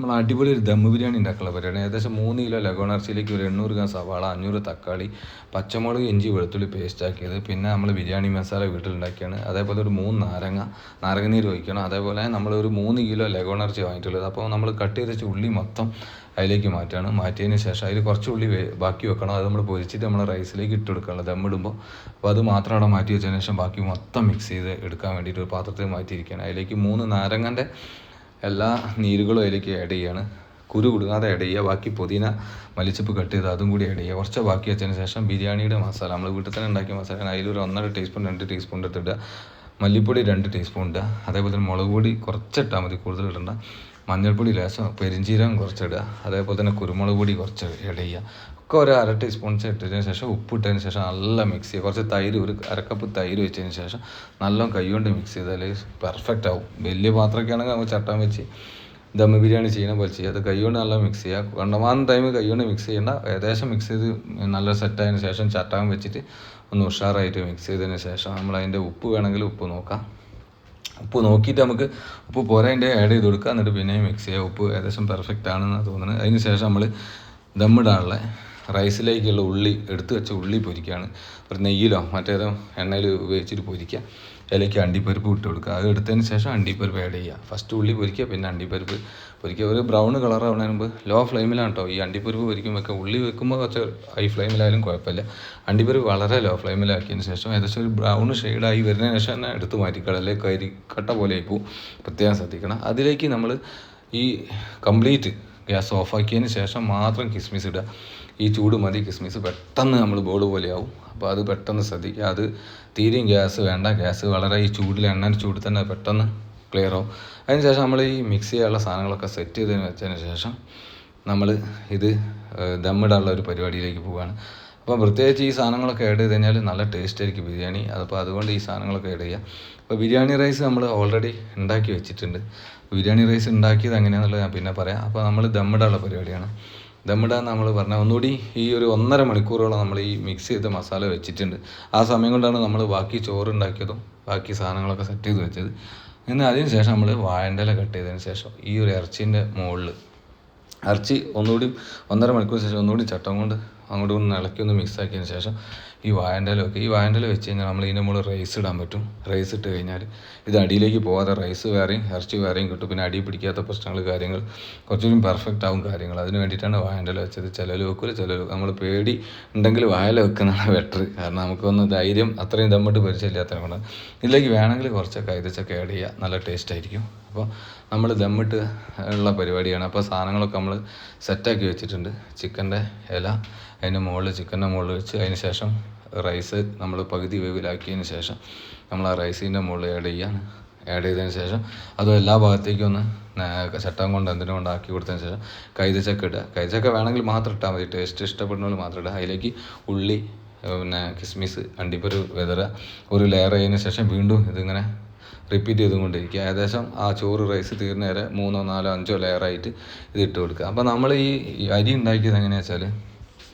നമ്മൾ അടിപൊളി ഒരു ദമ്മ് ബിരിയാണി ഉണ്ടാക്കാനുള്ള പരിപാടി. ഏകദേശം മൂന്ന് കിലോ ലഗോൺ ഒരു എണ്ണൂറ് ഗ്രാം സവാള അഞ്ഞൂറ് തക്കാളി പച്ചമുളക് ഇഞ്ചി വെളുത്തുള്ളി പേസ്റ്റ് ആക്കിയത്. പിന്നെ നമ്മൾ ബിരിയാണി മസാല വീട്ടിലുണ്ടാക്കിയാണ്. അതേപോലെ ഒരു മൂന്ന് നാരങ്ങ നാരങ്ങ നീര് ഒഴിക്കണം. അതേപോലെ നമ്മൾ ഒരു മൂന്ന് കിലോ ലഗോൺ ഇറച്ചി വാങ്ങിയിട്ടുള്ളത്. അപ്പോൾ നമ്മൾ കട്ട് ചെയ്ത് ഉള്ളി മൊത്തം അതിലേക്ക് മാറ്റുകയാണ്. മാറ്റിയതിന് ശേഷം അതിൽ കുറച്ച് ഉള്ളി ബാക്കി വെക്കണം. അത് നമ്മൾ പൊരിച്ചിട്ട് നമ്മൾ റൈസിലേക്ക് ഇട്ട് കൊടുക്കണം ദമ്മിടുമ്പോൾ അപ്പോൾ അത് മാത്രം അവിടെ മാറ്റി വെച്ചതിന് ശേഷം ബാക്കി മൊത്തം മിക്സ് ചെയ്ത് എടുക്കാൻ വേണ്ടിയിട്ട് ഒരു പാത്രത്തിൽ മാറ്റിയിരിക്കുകയാണ്. അതിലേക്ക് മൂന്ന് നാരങ്ങന്റെ എല്ലാ നീരുകളും അതിലേക്ക് ആഡ് ചെയ്യാണ്. കുരു കുടുങ്ങാതെ ആഡ് ചെയ്യുക. ബാക്കി പുതിന മല്ലിച്ചപ്പ് കട്ട് ചെയ്ത് അതും കൂടി ആഡ് ചെയ്യുക. കുറച്ച് ബാക്കി വെച്ചതിന് ശേഷം ബിരിയാണിയുടെ മസാല. നമ്മൾ വീട്ടിൽ തന്നെ ഉണ്ടാക്കിയ മസാല അതിലൊരു ഒന്നര ടീസ്പൂൺ രണ്ട് ടീസ്പൂൺ എടുത്തിടുക മല്ലിപ്പൊടി രണ്ട് ടീസ്പൂൺ ഇടുക. അതേപോലെ തന്നെ മുളക് പൊടി കുറച്ചിട്ടാൽ മതി. കൂടുതൽ ഇടണ്ട. മഞ്ഞൾപ്പൊടി ലേശം പെരിഞ്ചീരകം കുറച്ചിടുക അതേപോലെ തന്നെ കുരുമുളക് പൊടി കുറച്ച് ആഡ് ചെയ്യുക. ഒക്കെ ഒരു അര ടീസ്പൂൺ ഇട്ടതിന് ശേഷം ഉപ്പ് ഇട്ടതിന് ശേഷം നല്ല മിക്സ് ചെയ്യുക. കുറച്ച് തൈര് ഒരു അരക്കപ്പ് തൈര് വെച്ചതിന് ശേഷം നല്ലോണം കൈകൊണ്ട് മിക്സ് ചെയ്താൽ പെർഫെക്റ്റ് ആവും. വലിയ പാത്രമൊക്കെ ആണെങ്കിൽ നമുക്ക് ചട്ടാൻ വെച്ച് ദമ്മ് ബിരിയാണി ചെയ്യണ പോലെ ചെയ്യുക അത് കൈകൊണ്ട് നല്ല മിക്സ് ചെയ്യുക കണ്ടമാനം ടൈം കൈകൊണ്ട് മിക്സ് ചെയ്യേണ്ട. ഏകദേശം മിക്സ് ചെയ്ത് നല്ല സെറ്റായതിന് ശേഷം ചട്ടാൻ വെച്ചിട്ട് ഒന്ന് ഉഷാറായിട്ട് മിക്സ് ചെയ്തതിന് ശേഷം നമ്മൾ അതിന്റെ ഉപ്പ് വേണമെങ്കിൽ ഉപ്പ് നോക്കാം. ഉപ്പ് നോക്കിയിട്ട് നമുക്ക് ഉപ്പ് പോരാന്റെ ആഡ് ചെയ്ത് കൊടുക്കുക എന്നിട്ട് പിന്നെയും മിക്സ് ചെയ്യുക ഉപ്പ് ഏകദേശം പെർഫെക്റ്റ് ആണെന്ന് തോന്നുന്നത്. അതിന് ശേഷം നമ്മൾ ദമ്മിടാനുള്ള റൈസിലേക്കുള്ള ഉള്ളി എടുത്തു വെച്ച ഉള്ളി പൊരിക്കുകയാണ് ഒരു നെയ്യിലോ മറ്റേതോ എണ്ണയിൽ ഉപയോഗിച്ചിട്ട് പൊരിക്കുക. അതിലേക്ക് അണ്ടിപ്പരിപ്പ് ഇട്ട് കൊടുക്കുക. അത് എടുത്തതിന് ശേഷം അണ്ടിപ്പരിപ്പ് ആഡ് ചെയ്യുക. ഫസ്റ്റ് ഉള്ളി പൊരിക്കുക പിന്നെ അണ്ടിപ്പരിപ്പ് പൊരിക്കുക. ഒരു ബ്രൗൺ കളർ ആവുന്നതിന് മുമ്പ് ലോ ഫ്ലെയിമിലാണ് കേട്ടോ ഈ അണ്ടിപ്പരിപ്പ് പൊരിക്കുമ്പോൾ ഉള്ളി വെക്കുമ്പോൾ കുറച്ച് ഹൈ ഫ്ലെയിമിലായാലും കുഴപ്പമില്ല. അണ്ടിപ്പരിപ്പ് വളരെ ലോ ഫ്ലെയിമിലാക്കിയതിന് ശേഷം ഏകദേശം ഒരു ബ്രൗൺ ഷെയ്ഡായി വരുന്നതിന് ശേഷം തന്നെ എടുത്ത് മാറ്റിക്കളയും അല്ലെങ്കിൽ കരി കട്ട പോലെ ആയിപ്പോവും പ്രത്യേകം ശ്രദ്ധിക്കണം. അതിലേക്ക് നമ്മൾ ഈ കംപ്ലീറ്റ് ഗ്യാസ് ഓഫാക്കിയതിന് ശേഷം മാത്രം കിസ്മിസ് ഇടുക. ഈ ചൂട് മതി കിസ്മിസ് പെട്ടെന്ന് നമ്മൾ ബോൾ പോലെയാവും. അപ്പോൾ അത് പെട്ടെന്ന് ശ്രദ്ധിക്കുക. അത് തീരെയും ഗ്യാസ് വേണ്ട. ഗ്യാസ് വളരെ ഈ ചൂടിൽ എണ്ണ ചൂട് തന്നെ പെട്ടെന്ന് ക്ലിയർ ആവും. അതിന് ശേഷം നമ്മൾ ഈ മിക്സ് ചെയ്യാനുള്ള സാധനങ്ങളൊക്കെ സെറ്റ് ചെയ്തതിന് വെച്ചതിന് ശേഷം നമ്മൾ ഇത് ദമ്മിടാനുള്ള ഒരു പരിപാടിയിലേക്ക് പോവുകയാണ് അപ്പോൾ പ്രത്യേകിച്ച് ഈ സാധനങ്ങളൊക്കെ ആഡ് ചെയ്ത് കഴിഞ്ഞാൽ നല്ല ടേസ്റ്റ് ആയിരിക്കും ബിരിയാണി. അപ്പോൾ അതുകൊണ്ട് ഈ സാധനങ്ങളൊക്കെ ആഡ് ചെയ്യുക അപ്പോൾ ബിരിയാണി റൈസ് നമ്മൾ ഓൾറെഡി ഉണ്ടാക്കി വെച്ചിട്ടുണ്ട്. ബിരിയാണി റൈസ് ഉണ്ടാക്കിയത് എങ്ങനെയാണെന്നുള്ളത് ഞാൻ പിന്നെ പറയാം. അപ്പോൾ നമ്മൾ ദമ്മിടാനുള്ള പരിപാടിയാണ്. ദമ്മിടാൻ നമ്മൾ പറഞ്ഞാൽ ഒന്നുകൂടി ഈ ഒരു ഒന്നര മണിക്കൂറോളം നമ്മൾ ഈ മിക്സ് ചെയ്ത മസാല വെച്ചിട്ടുണ്ട്. ആ സമയം കൊണ്ടാണ് നമ്മൾ ബാക്കി ചോറ് ഉണ്ടാക്കിയതും ബാക്കി സാധനങ്ങളൊക്കെ സെറ്റ് ചെയ്ത് വെച്ചത്. എന്നാൽ അതിന് ശേഷം നമ്മൾ വാഴന്റെ ഇല കട്ട് ചെയ്തതിന് ശേഷം ഈ ഒരു ഇറച്ചീന്റെ മുകളിൽ ഇറച്ചി ഒന്നുകൂടി ഒന്നര മണിക്കൂർ ശേഷം ഒന്നുകൂടി ചട്ടം കൊണ്ട് അങ്ങോട്ടും ഇങ്ങോട്ടും ഇളക്കി ഒന്ന് മിക്സ് ആക്കിയതിന് ശേഷം ഈ വാഴന്റെ വെക്കുക ഈ വാഴന്റെ ഇല വെച്ച് കഴിഞ്ഞാൽ നമ്മൾ ഇതിന്റെ മുകളിൽ റൈസ് ഇടാൻ പറ്റും. റൈസ് ഇട്ട് കഴിഞ്ഞാൽ ഇത് അടിയിലേക്ക് പോകാതെ റൈസ് വേറെയും ഇറച്ചി വേറെയും കിട്ടും. പിന്നെ അടി പിടിക്കാത്ത പ്രശ്നങ്ങൾ കാര്യങ്ങൾ കുറച്ചുകൂടി പെർഫെക്റ്റ് ആവും കാര്യങ്ങൾ. അതിന് വേണ്ടിയിട്ടാണ് വാഴന്റെ വെച്ചത്. ചിലർ വെക്കില്ല ചിലർ നമ്മൾ പേടി ഉണ്ടെങ്കിൽ വാഴയില വെക്കുന്നതാണ് ബെറ്റർ കാരണം നമുക്കൊന്ന് ധൈര്യം അത്രയും ദമ്മിട്ട് പരിചയമില്ലാത്തതിനെ കൊണ്ട്. ഇതിലേക്ക് വേണമെങ്കിൽ കുറച്ചൊക്കെ കൈതച്ചൊക്കെ ആഡ് ചെയ്യുക നല്ല ടേസ്റ്റ് ആയിരിക്കും. അപ്പോൾ നമ്മൾ ദമ്മിട്ട് ഉള്ള പരിപാടിയാണ്. അപ്പോൾ സാധനങ്ങളൊക്കെ നമ്മൾ സെറ്റാക്കി വെച്ചിട്ടുണ്ട്. ചിക്കന്റെ ഇല അതിന്റെ മുകളിൽ ചിക്കന്റെ മുകളിൽ വെച്ച് അതിന് ശേഷം റൈസ് നമ്മൾ പകുതി വേവിലാക്കിയതിന് ശേഷം നമ്മൾ ആ റൈസിന്റെ മുകളിൽ ആഡ് ചെയ്യാണ് ആഡ് ചെയ്തതിന് ശേഷം അതും എല്ലാ ഭാഗത്തേക്കും ഒന്ന് ചട്ടം കൊണ്ട് എന്തിനും കൊണ്ട് ആക്കി കൊടുത്തതിന് ശേഷം കൈതച്ചക്ക ഇടുക. കൈതച്ചക്ക വേണമെങ്കിൽ മാത്രം ഇട്ടാൽ മതി. ടേസ്റ്റ് ഇഷ്ടപ്പെടുന്നവർ മാത്രം ഇടുക. അതിലേക്ക് ഉള്ളി പിന്നെ കിസ്മിസ് അണ്ടിപ്പരു വെതറ ഒരു ലെയർ ചെയ്തതിന് ശേഷം വീണ്ടും ഇതിങ്ങനെ റിപ്പീറ്റ് ചെയ്തുകൊണ്ടിരിക്കുക ഏകദേശം ആ ചോറ് റൈസ് തീർന്നേരെ മൂന്നോ നാലോ അഞ്ചോ ലെയറായിട്ട് ഇത് ഇട്ട് കൊടുക്കുക. അപ്പോൾ നമ്മൾ ഈ അരി ഉണ്ടാക്കിയത് എങ്ങനെയാണെന്ന് വെച്ചാൽ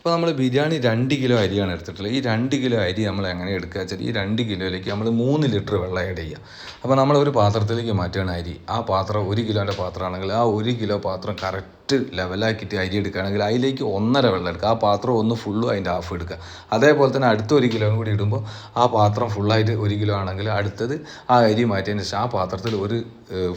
ഇപ്പോൾ നമ്മൾ ബിരിയാണി രണ്ട് കിലോ അരിയാണ് എടുത്തിട്ടുള്ളത്. ഈ രണ്ട് കിലോ അരി നമ്മൾ എങ്ങനെ എടുക്കുക വെച്ചാൽ ഈ രണ്ട് കിലോയിലേക്ക് നമ്മൾ മൂന്ന് ലിറ്റർ വെള്ളം ആഡ് ചെയ്യുക അപ്പോൾ നമ്മൾ ഒരു പാത്രത്തിലേക്ക് മാറ്റുകയാണ് അരി. ആ പാത്രം ഒരു കിലോന്റെ പാത്രമാണെങ്കിൽ ആ ഒരു കിലോ പാത്രം കറക്റ്റ് ലെവലാക്കിയിട്ട് അരി എടുക്കുകയാണെങ്കിൽ അതിലേക്ക് ഒന്നര വെള്ളം എടുക്കുക. ആ പാത്രം ഒന്ന് ഫുള്ളും അതിന്റെ ഹാഫ് എടുക്കുക. അതേപോലെ തന്നെ അടുത്ത ഒരു കിലോ കൂടി ഇടുമ്പോൾ ആ പാത്രം ഫുള്ളായിട്ട് ഒരു കിലോ ആണെങ്കിൽ അടുത്തത് ആ അരി മാറ്റിയതിന് ശേഷം ആ പാത്രത്തിൽ ഒരു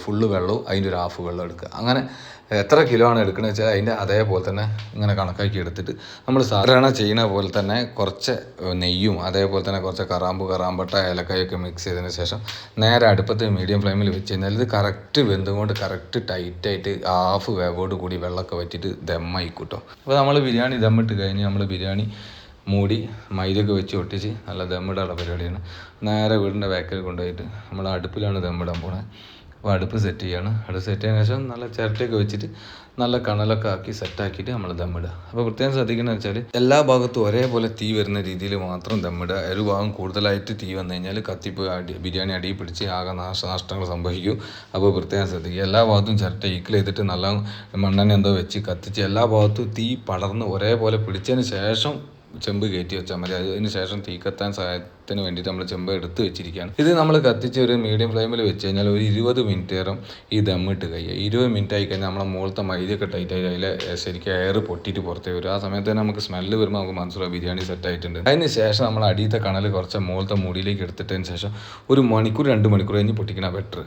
ഫുള്ള് വെള്ളവും അതിന്റെ ഒരു ഹാഫ് വെള്ളം എടുക്കുക. അങ്ങനെ എത്ര കിലോ ആണ് എടുക്കുന്നത് വെച്ചാൽ അതിന്റെ അതേപോലെ തന്നെ ഇങ്ങനെ കണക്കാക്കി എടുത്തിട്ട് നമ്മൾ സാധാരണ ചെയ്യുന്ന പോലെ തന്നെ കുറച്ച് നെയ്യും അതേപോലെ തന്നെ കുറച്ച് കറാമ്പ് കറാമ്പട്ട ഏലക്കായൊക്കെ മിക്സ് ചെയ്തതിന് ശേഷം നേരെ അടുപ്പത്ത് മീഡിയം ഫ്ലെയിമിൽ വെച്ച് കഴിഞ്ഞാൽ ഇത് കറക്റ്റ് വെന്തുകൊണ്ട് കറക്റ്റ് ടൈറ്റായിട്ട് ഹാഫ് വേവോട് കൂടി വെള്ളമൊക്കെ വറ്റിയിട്ട് ദമ്മായി കൂട്ടോ. അപ്പോൾ നമ്മൾ ബിരിയാണി ദമ്മിട്ട് കഴിഞ്ഞ് നമ്മൾ ബിരിയാണി മൂടി മൈദയൊക്കെ വെച്ച് ഒട്ടിച്ച് നല്ല ദമ്മിടാനുള്ള പരിപാടിയാണ്. നേരെ വീടിന്റെ ബാക്കിൽ കൊണ്ടുപോയിട്ട് നമ്മൾ അടുപ്പിലാണ് ദമ്മിടാൻ പോണത് അപ്പോൾ അടുപ്പ് സെറ്റ് ചെയ്യണം. അടുപ്പ് സെറ്റ് ചെയ്തതിന് ശേഷം നല്ല ചിരട്ടയൊക്കെ വെച്ചിട്ട് നല്ല കണലൊക്കെ ആക്കി സെറ്റാക്കിയിട്ട് നമ്മൾ ദമ്മിടുക അപ്പോൾ പ്രത്യേകം ശ്രദ്ധിക്കുന്നത് വെച്ചാൽ എല്ലാ ഭാഗത്തും ഒരേപോലെ തീ വരുന്ന രീതിയിൽ മാത്രം ദമ്മിടുക ഒരു ഭാഗം കൂടുതലായിട്ട് തീ വന്നു കഴിഞ്ഞാൽ കത്തിപ്പോയി അടി ബിരിയാണി അടിയിൽ പിടിച്ച് ആകെ നാശനഷ്ടങ്ങൾ സംഭവിക്കും. അപ്പോൾ പ്രത്യേകം ശ്രദ്ധിക്കുക. എല്ലാ ഭാഗത്തും ചിരട്ട ഈക്കിൽ ചെയ്തിട്ട് നല്ല മണ്ണെണ്ണ എന്തോ വെച്ച് കത്തിച്ച് എല്ലാ ഭാഗത്തും തീ പടർന്ന് ഒരേപോലെ പിടിച്ചതിന് ശേഷം ചെമ്പ് കയറ്റി വെച്ചാൽ മതി. അതിന് ശേഷം തീ കത്താൻ സഹായത്തിന് വേണ്ടിയിട്ട് നമ്മൾ ചെമ്പ് എടുത്ത് വെച്ചിരിക്കുകയാണ്. ഇത് നമ്മൾ കത്തിച്ച് ഒരു മീഡിയം ഫ്ലെയിമിൽ വെച്ച് കഴിഞ്ഞാൽ ഒരു ഇരുപത് മിനിറ്റ് നേരം ഈ ദമ്മിട്ട് കഴിയുക. ഇരുപത് മിനിറ്റ് ആയി കഴിഞ്ഞാൽ നമ്മളെ മുകളത്തെ മൈദയൊക്കെ ടൈറ്റ് ആയി അതിൽ ശരിക്കും എയർ പൊട്ടിയിട്ട് പുറത്തേ വരും. ആ സമയത്ത് തന്നെ നമുക്ക് സ്മെല്ല് വരുമ്പോൾ നമുക്ക് മനസ്സിലാവും ബിരിയാണി സെറ്റ് ആയിട്ടുണ്ട്. അതിന് ശേഷം നമ്മൾ അടിയത്തെ കണൽ കുറച്ച് മുകളത്തെ മുടിയിലേക്ക് എടുത്തിട്ടതിന് ശേഷം ഒരു മണിക്കൂർ രണ്ട് മണിക്കൂർ കഴിഞ്ഞ് പൊട്ടിക്കണ ബെറ്റർ